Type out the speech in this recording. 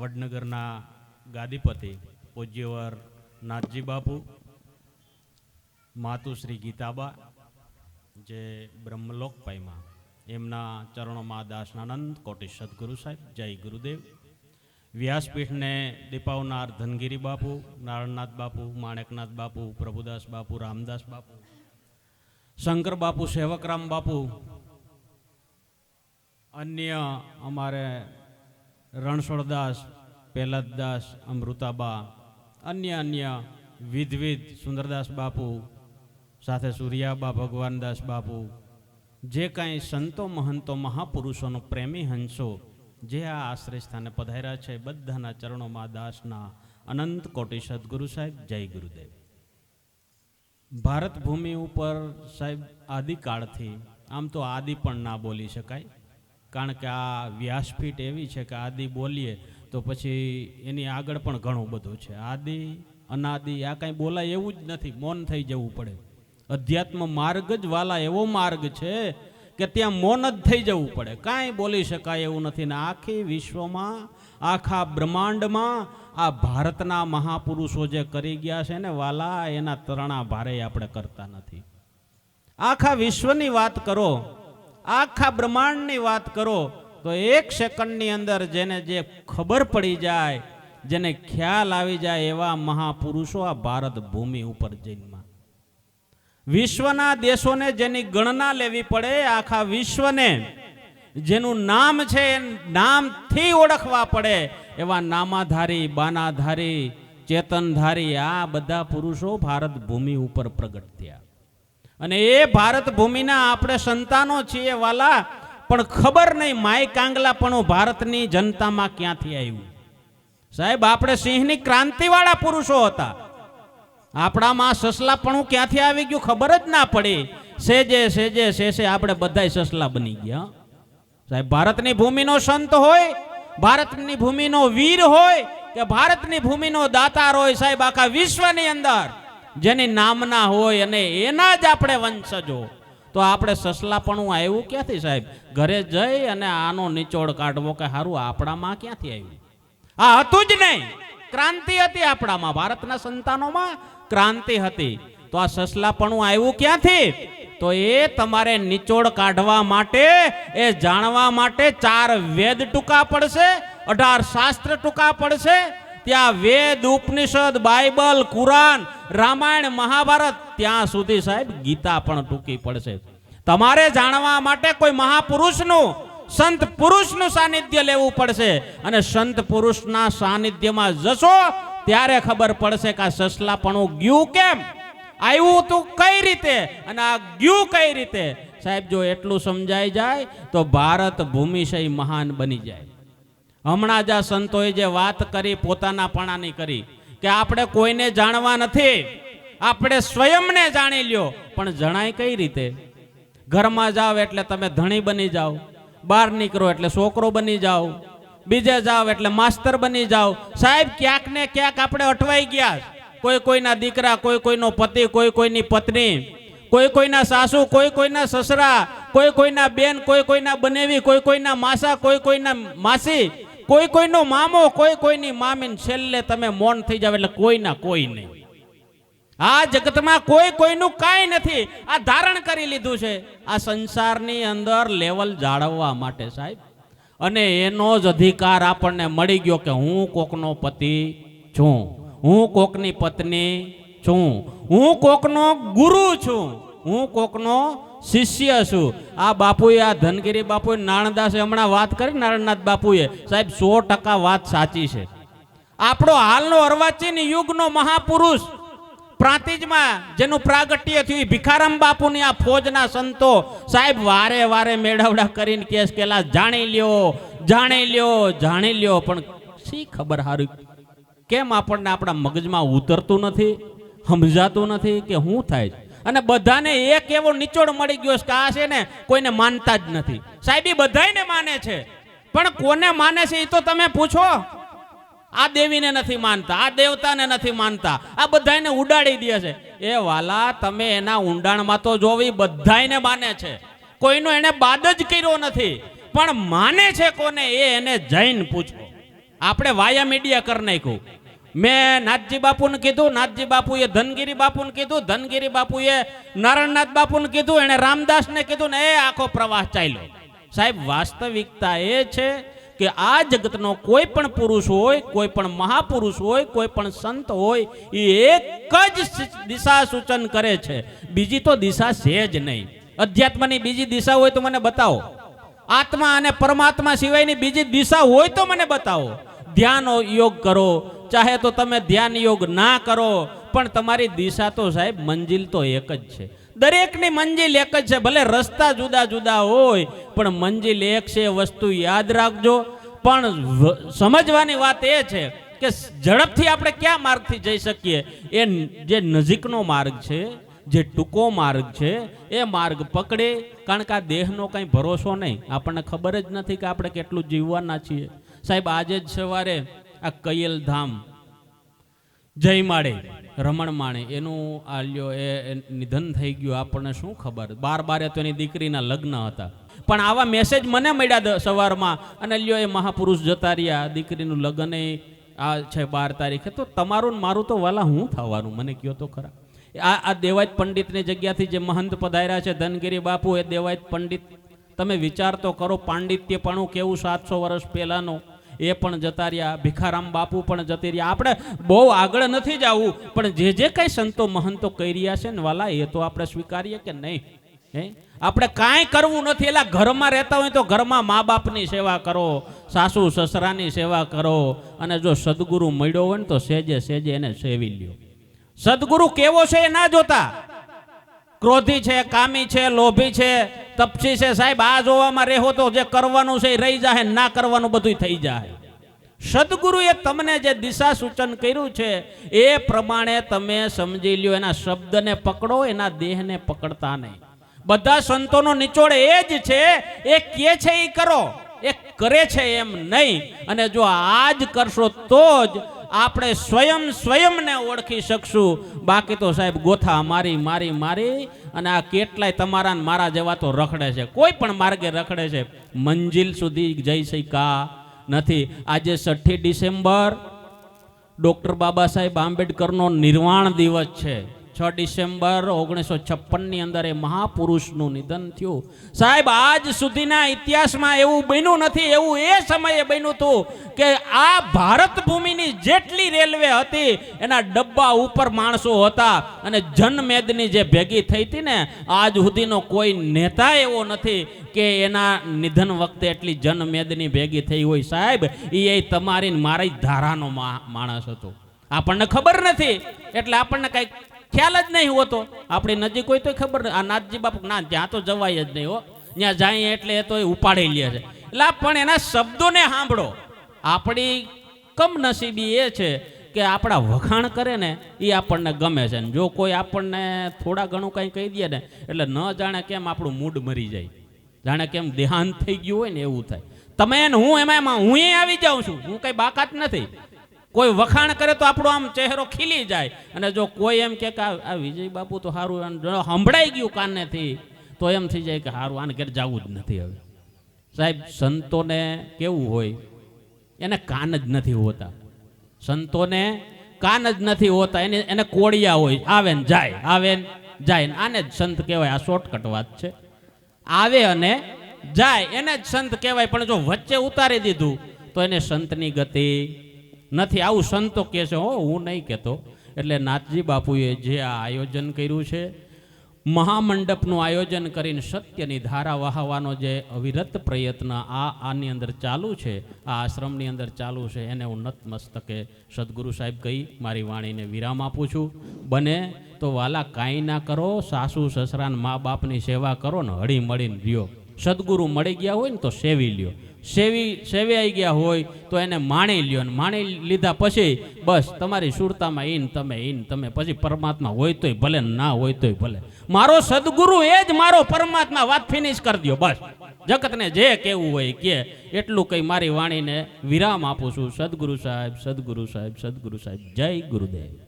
વડનગરના ગાદીપતિ પૂજ્યવર નાથજી બાપુ માતુશ્રી ગીતાબા, જે બ્રહ્મલોક પાયમાં એમના ચરણોમાં દાસનાનંદ કોટી સદગુરુ સાહેબ, જય ગુરુદેવ. વ્યાસપીઠને દીપાવનાર ધનગીરી બાપુ નારણનાથ બાપુ માણેકનાથ બાપુ પ્રભુદાસ બાપુ રામદાસ બાપુ શંકર બાપુ સેવકરામ બાપુ અન્ય અમારે રણછોડદાસ પહેલાદદાસ અમૃતાબા, અન્ય અન્ય વિધવિધ સુંદરદાસ બાપુ, સાથે સૂર્યાબા, ભગવાનદાસ બાપુ, જે કાંઈ સંતો મહંતો મહાપુરુષોનો પ્રેમી હંસો, જે આ આશ્રય સ્થાને પધાર્યા છે, બધાના ચરણોમાં દાસના અનંત કોટી સદગુરુ સાહેબ, જય ગુરુદેવ. ભારત ભૂમિ ઉપર સાહેબ, આદિકાળથી, આમ તો આદિ પણ ના બોલી શકાય કારણ કે આ વ્યાસપીઠ એવી છે કે આદિ બોલીએ તો પછી એની આગળ પણ ઘણું બધું છે. આદિ, અનાદિ, આ કાંઈ બોલાય એવું જ નથી. મૌન થઈ જવું પડે. અધ્યાત્મ માર્ગ જ વાલા એવો માર્ગ છે કે ત્યાં મૌન જ થઈ જવું પડે. કાંઈ બોલી શકાય એવું નથી. ને આખી વિશ્વમાં, આખા બ્રહ્માંડમાં આ ભારતના મહાપુરુષો જે કરી ગયા છે ને વાલા, એના તરણા ભારે આપણે કરતા નથી. આખા વિશ્વની વાત કરો. આખા બ્રહ્માંડની વાત કરો, તો એક સેકન્ડની અંદર જેને જે ખબર પડી જાય, જેને ખ્યાલ આવી જાય એવા મહાપુરુષો આ ભારત ભૂમિ ઉપર જન્મા. વિશ્વના દેશોને જેની ગણના લેવી પડે, આખા વિશ્વને જેનું નામ છે નામથી ઓળખવા પડે, એવા નામાધારી, બાનાધારી, ચેતનધારી, આ બધા પુરુષો ભારત ભૂમિ ઉપર પ્રગટ થયા. અને એ ભારત ભૂમિના આપણે સંતાનો છીએ વાલા, પણ ખબર નહીં માય કાંગલાપણું ભારતની જનતામાં ક્યાંથી આવ્યું? સાહેબ, આપણે સિંહની ક્રાંતિવાળા પુરુષો હતા. આપણામાં સસલાપણું ક્યાંથી આવી ગયું ખબર જ ના પડી. સેજે સેજે સેસે આપણે બધાય સસલા બની ગયા. સાહેબ, ભારતની ભૂમિનો સંત હોય, ભારતની ભૂમિનો વીર હોય, કે ભારતની ભૂમિનો દાતાર હોય, સાહેબ, આખા વિશ્વની અંદર. જેની નામના હોય અને એના જ આપણે વંશજો તો આપણે સસલાપણું આવ્યું ક્યાંથી સાહેબ? ઘરે જઈ અને આનો નિચોડ કાઢવો કે સારું આપણામાં ક્યાંથી આવ્યું? આ હતું જ નહીં. ક્રાંતિ હતી આપણામાં, ભારતના સંતાનોમાં ક્રાંતિ હતી. તો આ સસલાપણું આવ્યું ક્યાંથી? તો એ તમારે નિચોડ કાઢવા માટે, એ જાણવા માટે ચાર વેદ ટૂંકા પડશે, અઢાર શાસ્ત્ર ટૂંકા પડશે. ત્યાં વેદ, ઉપનિષદ, બાઇબલ, કુરાન રામાયણ મહાભારત, ત્યાં સુધી સાહેબ ગીતા પણ ટૂંકી પડશે. તમારે જાણવા માટે કોઈ મહાપુરુષનું, સંત પુરુષનું સાનિધ્ય લેવું પડશે. અને સંત પુરુષના સાનિધ્યમાં જશો, ત્યારે ખબર પડશે કે આ સસલાપણું ગયું કેમ? આવ્યું તું કઈ રીતે? અને આ ગયું કઈ રીતે? સાહેબ, જો એટલું સમજાઈ જાય, તો ભારત ભૂમિશય મહાન બની જાય. હમણાં જ આ સંતોએ જે વાત કરી, પોતાના પણાની કરી. કે આપણે કોઈને જાણવા નથી. આપણે સ્વયંને જાણી લ્યો. પણ જણાય કઈ રીતે? ઘરમાં જાઓ એટલે તમે ધણી બની જાઓ બહાર નીકળો એટલે છોકરો બની જાઓ બીજે જાઓ એટલે માસ્તર બની જાઓ સાહેબ, ક્યાંક ને ક્યાંક આપણે અટવાઈ ગયા. કોઈ કોઈના દીકરા, કોઈ કોઈનો પતિ, કોઈ કોઈની પત્ની, કોઈ કોઈના સાસુ, કોઈ કોઈના સસરા, કોઈ કોઈના બેન, કોઈ કોઈના બનેવી, કોઈ કોઈના માસા, કોઈ કોઈના માસી કોઈ કોઈનો મામો, કોઈ કોઈની મામીન છેલ્લે તમે મૌન થઈ જાવ એટલે કોઈના કોઈ નહીં. આ જગતમાં કોઈ કોઈનું કાંઈ નથી. આ ધારણ કરી લીધું છે. આ સંસારની અંદર લેવલ જાળવવા માટે સાહેબ. અને એનો જ અધિકાર આપણને મળી ગયો કે હું કોકનો પતિ છું. હું કોકની પત્ની છું. હું કોકનો ગુરુ છું. હું કોકનો શિષ્ય છું આ બાપુએ, આ ધનગીરી બાપુએ, નાણદાસે હમણાં વાત કરી નારાયણનાથ બાપુએ. સાહેબ, સો ટકા વાત સાચી છે. આપણો હાલનો અર્વાચીન યુગનો મહાપુરુષ પ્રાંતિજમાં, જેનું પ્રાગટ્ય થયું ભિખારામ બાપુની આ ફોજના સંતો, સાહેબ, વારે વારે મેળવડા કરીને કેસ કેલા જાણી લ્યો જાણી લ્યો જાણી લ્યો. પણ શી ખબર હારું? કેમ આપણને આપણા મગજમાં ઉતરતું નથી, સમજાતું નથી કે શું થાય છે? અને બધાને એક એવો નિચોડ મળી ગયો કે આ છે ને કોઈને માનતા જ નથી. સાહેબ બધાને માને છે. પણ કોને માને છે એ તો તમે પૂછો. આ દેવીને નથી માનતા, આ દેવતાને નથી માનતા. આ બધાને ઉડાડી દે છે. એ વાલા, તમે એના ઊંડાણમાં તો જોવી બધાને માને છે. કોઈનો એને બાદ જ કર્યો નથી. પણ માને છે કોને એ એને જૈન પૂછો. આપણે વાયા મીડિયા કરી નાખ્યું. મેં નાથજી બાપુને કીધું, નાથજી બાપુએ ધનગીરી બાપુને કીધું, ધનગીરી બાપુએ નારાયણનાથ બાપુને કીધું, એણે રામદાસને કીધું ને એ આખો પ્રવાહ ચાલ્યો. સાહેબ, વાસ્તવિકતા એ છે કે આ જગતનો કોઈ પણ પુરુષ હોય, કોઈ પણ મહાપુરુષ હોય, કોઈ પણ સંત હોય, એ એક જ દિશા સૂચન કરે છે. બીજી તો દિશા છે જ નહીં. અધ્યાત્મની બીજી દિશા હોય તો મને બતાવો. આત્મા અને પરમાત્મા સિવાયની બીજી દિશા હોય તો મને બતાવો. ધ્યાન યોગ કરો ચાહે તો તમે ધ્યાન યોગ ના કરો, પણ તમારી દિશા તો સાહેબ મંજિલ તો એક જ છે. દરેકની મંજિલ એક જ છે, ભલે રસ્તા જુદા જુદા હોય, પણ મંજિલ એક છે વસ્તુ યાદ રાખજો. પણ સમજવાની વાત એ છે કે ઝડપથી આપણે ક્યાં માર્ગથી જઈ શકીએ? એ જે નજીકનો માર્ગ છે, જે ટૂંકો માર્ગ છે, એ માર્ગ પકડે. કારણ કે આ દેહનો કંઈ ભરોસો નહીં. આપણને ખબર જ નથી કે આપણે કેટલું જીવવાના છીએ. સાહેબ, આજે જ સવારે આ કયલ ધામ. જય માળે, રમણ માણે, એનું આલ્યો એ એ નિધન થઈ ગયું, આપણને શું ખબર? બાર બારે તો એની દીકરીના લગ્ન હતા. પણ આવા મેસેજ મને મળ્યા સવારમાં, અને લ્યો એ મહાપુરુષ જતા રહ્યા, દીકરીનું લગ્ન એ, આ છે બાર તારીખે, તો તમારું ને મારું તો વાલા હું થવાનું? મને કયો તો ખરા. આ આ દેવાયત પંડિતની જગ્યાથી જે મહંત પધાર્યા છે, ધનગીરી બાપુ, એ દેવાયત પંડિત, તમે વિચાર તો કરો, પાંડિત્યપણું કેવું સાતસો વર્ષ પહેલાંનું એ પણ જતા રહ્યા, ભિખારામ બાપુ પણ જતી રહ્યા. આપણે બહુ આગળ નથી જવું, પણ જે જે કંઈ સંતો મહંતો કહી રહ્યા છે ને વાલા, એ તો આપણે સ્વીકારીએ કે નહીં? હે? આપણે કાંઈ કરવું નથી એટલે ઘરમાં રહેતા હોય તો ઘરમાં મા બાપની સેવા કરો, સાસુ સસરાની સેવા કરો, અને જો સદગુરુ મળ્યો હોય ને તો સેજે સેજે એને સેવી લ્યો. સદગુરુ કેવો છે એ ના જોતા. ક્રોધી છે, કામી છે, લોભી છે તપસી છે સાહેબ, આ જોવામાં રહેવો તો જે કરવાનું છે એ રહી જાય ના કરવાનું બધું થઈ જાય સદગુરુએ તમને જે દિશા સૂચન કર્યું છે, એ પ્રમાણે તમે સમજી લ્યો, એના શબ્દને પકડો, એના દેહને પકડતા નહીં. બધા સંતોનો નિચોડ એ જ છે, એ કે છે એ કરો, એ કરે છે એમ નહીં. અને જો આ જ કરશો તો જ આપણે સ્વયં સ્વયંને ઓળખી શકશું. બાકી તો સાહેબ ગોથા મારી મારી મારી અને આ કેટલાય તમારા મારા જેવા તો રખડે છે. કોઈ પણ માર્ગે રખડે છે. મંજિલ સુધી જઈ શકા નથી. આજે છઠ્ઠી ડિસેમ્બર, ડૉક્ટર બાબા સાહેબ આંબેડકરનો નિર્વાણ દિવસ છે. છ ડિસેમ્બર ઓગણીસો છપ્પનની અંદર એ મહાપુરુષનું નિધન થયું. સાહેબ, આજ સુધીના ઇતિહાસમાં એવું બન્યું નથી, એવું એ સમયે બન્યું હતું કે આ ભારત ભૂમિની જેટલી રેલવે હતી, એના ડબ્બા ઉપર માણસો હતા અને જનમેદની જે ભેગી થઈ હતી ને, આજ સુધીનો કોઈ નેતા એવો નથી કે એના નિધન વખતે એટલી જનમેદની ભેગી થઈ હોય. સાહેબ એ તમારી મારી ધારાનો માણસ હતો. આપણને ખબર નથી. એટલે આપણને કઈ ખ્યાલ જ નહીં હોતો. આપણી નજીક હોય તો ખબર આ નાથજી બાપુ, ના, ત્યાં તો જવાય જ નહીં હો. ત્યાં જાય એટલે એ તો એ ઉપાડી લે છે. એટલે પણ એના શબ્દોને સાંભળો. આપણી કમનસીબી એ છે કે આપણા વખાણ કરે ને, એ આપણને ગમે છે. ને જો કોઈ આપણને થોડા ઘણું કંઈ કહી દે ને, એટલે ન જાણે કેમ આપણું મૂડ મરી જાય. જાણે કેમ દેહાંત થઈ ગયું હોય ને, એવું થાય. તમે હું એમાં, હું આવી જાઉં છું. હું કંઈ બાકાત નથી. કોઈ વખાણ કરે તો આપણો આમ ચહેરો ખીલી જાય. અને જો કોઈ એમ કે આ વિજય બાપુ તો સારું સંભળાઈ ગયું કાનેથી તો એમ થઈ જાય કે સારું આને ઘેર જવું જ નથી હવે. સાહેબ, સંતોને કેવું હોય? એને કાન જ નથી હોતા. સંતોને કાન જ નથી હોતા. એને એને કોળિયા હોય, આવે ને જાય, આવે ને જાય આને જ સંત કહેવાય. આ શોર્ટકટ વાત છે. આવે અને જાય, એને જ સંત કહેવાય. પણ જો વચ્ચે ઉતારી દીધું, તો એને સંતની ગતિ નથી, આવું સંતો કહે છે, હો, હું નહીં કહેતો. એટલે નાથજી બાપુએ જે આ આયોજન કર્યું છે, મહામંડપનું આયોજન કરીને સત્યની ધારા વહાવવાનો જે અવિરત પ્રયત્ન આ આની અંદર ચાલુ છે, આ આશ્રમની અંદર ચાલુ છે, એને હું નતમસ્તકે સદગુરુ સાહેબ કહી મારી વાણીને વિરામ આપું છું. બને તો વાલા કાંઈ ના કરો, સાસુ સસરાન મા બાપની સેવા કરો ને હળી મળીને રહ્યો. સદગુરુ મળી ગયા હોય ને તો સેવી લ્યો. સેવી સેવાઈ ગયા હોય તો એને માણી લ્યો ને માણી લીધા પછી બસ તમારી સુરતામાં ઈન, તમે ઈન, તમે પછી પરમાત્મા હોય તોય ભલે ના હોય તોય ભલે. મારો સદગુરુ એ જ મારો પરમાત્મા વાત ફિનિશ કરી દો બસ. જગતને જે કેવું હોય કે, એટલું કંઈ મારી વાણીને વિરામ આપું છું. સદગુરુ સાહેબ સદગુરુ સાહેબ સદગુરુ સાહેબ, જય ગુરુદેવ.